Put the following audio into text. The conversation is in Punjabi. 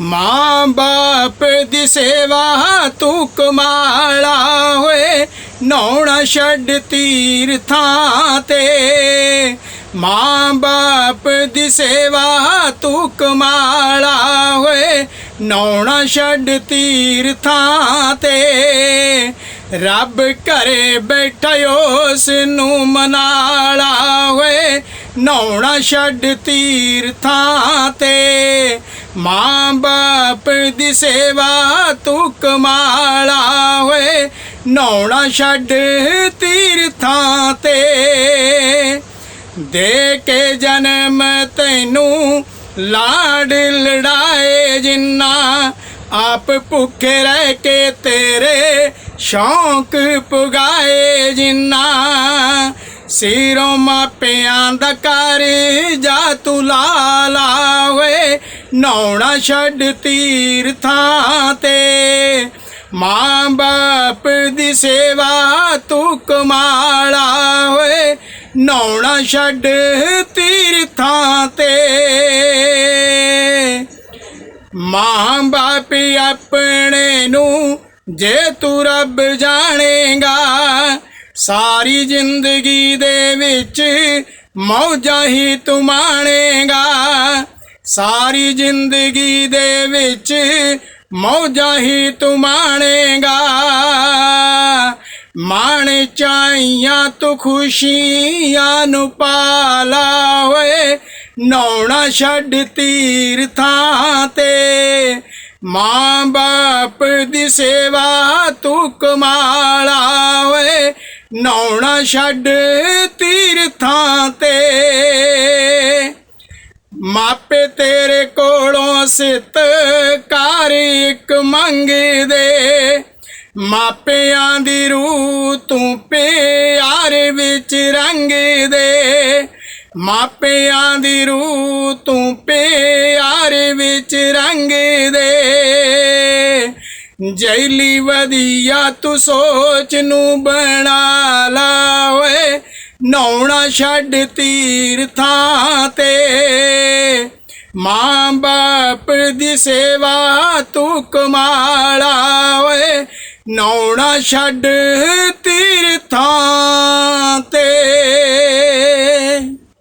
ਮਾਂ ਬਾਪ ਦੀ ਸੇਵਾ ਤੂੰ ਕਮਾਲਾ ਹੋਏ ਨੌਣਾ ਛੱਡ ਤੀਰਥਾਂ ਤੇ। ਮਾਂ ਬਾਪ ਦੀ ਸੇਵਾ ਤੂੰ ਕਮਾਲਾ ਹੋਏ ਨੌਣਾ ਛੱਡ ਤੀਰਥਾਂ ਤੇ। ਰੱਬ ਘਰੇ ਬੈਠਾ ਉਸ ਨੂੰ ਮਨਾਲਾ ਹੋਏ ਨੌਣਾ ਛੱਡ ਤੀਰਥਾਂ ਤੇ। ਮਾਂ ਬਾਪ ਦੀ ਸੇਵਾ ਤੂੰ ਕਮਾਲਾ ਹੋਏ ਨੌਣਾ ਛੱਡ ਤੀਰਥਾਂ ਤੇ। ਦੇ ਕੇ ਜਨਮ ਤੈਨੂੰ ਲਾਡ ਲੜਾਏ ਜਿੰਨਾ, ਆਪ ਭੁੱਖੇ ਰਹਿ ਕੇ ਤੇਰੇ ਸ਼ੌਂਕ ਪੁਗਾਏ ਜਿੰਨਾ। ਸਿਰੋਂ ਮਾਪਿਆਂ ਦਾ ਕਰ ਜਾ ਤੂੰ ਲਾਲਾ ਹੋਏ ਨੌਣਾ ਛੱਡ ਤੀਰਥਾਂ ਤੇ। ਮਾਂ ਬਾਪ ਦੀ ਸੇਵਾ ਤੂੰ ਕਮਾਲਾ ਹੋਏ ਨੌਣਾ ਛੱਡ ਤੀਰਥਾਂ ਤੇ। ਮਾਂ ਬਾਪ ਆਪਣੇ ਨੂੰ ਜੇ ਤੂੰ ਰੱਬ ਜਾਣੇਗਾ ਸਾਰੀ ਜ਼ਿੰਦਗੀ ਦੇ ਵਿੱਚ ਮੌਜਾਂ ਹੀ ਤੂੰ ਮਾਣੇਗਾ। ਸਾਰੀ ਜ਼ਿੰਦਗੀ ਦੇ ਵਿੱਚ ਮੌਜਾਂ ਹੀ ਤੂੰ ਮਾਣੇਗਾ। ਮਾਣ ਚਾਈਆਂ ਤੂੰ ਖੁਸ਼ੀਆਂ ਨੂੰ ਪਾਲਾ ਹੋਏ ਨੌਣਾ ਛੱਡ ਤੀਰਥਾਂ ਤੇ। ਮਾਂ ਬਾਪ ਦੀ ਸੇਵਾ ਤੂੰ ਕਮਾਲਾ ਹੋਏ ਨੌਣਾ ਛੱਡ ਤੀਰਥਾਂ ਤੇ। ਮਾਪੇ ਤੇਰੇ ਕੋਲੋਂ ਸਿੱਤ ਕਰ ਇੱਕ ਮੰਗਦੇ। ਮਾਪਿਆਂ ਦੀ ਰੂਹ ਤੂੰ ਪਿਆਰ ਵਿੱਚ ਰੰਗ ਦੇ ਮਾਪਿਆਂ ਦੀ ਰੂਹ ਤੂੰ ਪਿਆਰ ਵਿੱਚ ਰੰਗ ਦੇ ਜੈਲੀ ਵਧੀਆ ਤੂੰ ਸੋਚ ਨੂੰ ਬਣਾ ਲਾ ਓਏ। ਨੌਣਾ ਛੱਡ ਤੀਰਥਾਂ ਤੇ। ਮਾਂ ਬਾਪ ਦੀ ਸੇਵਾ ਤੂੰ ਕਮਾਲਾ ਓਏ। ਨੌਣਾ ਛੱਡ ਤੀਰਥਾਂ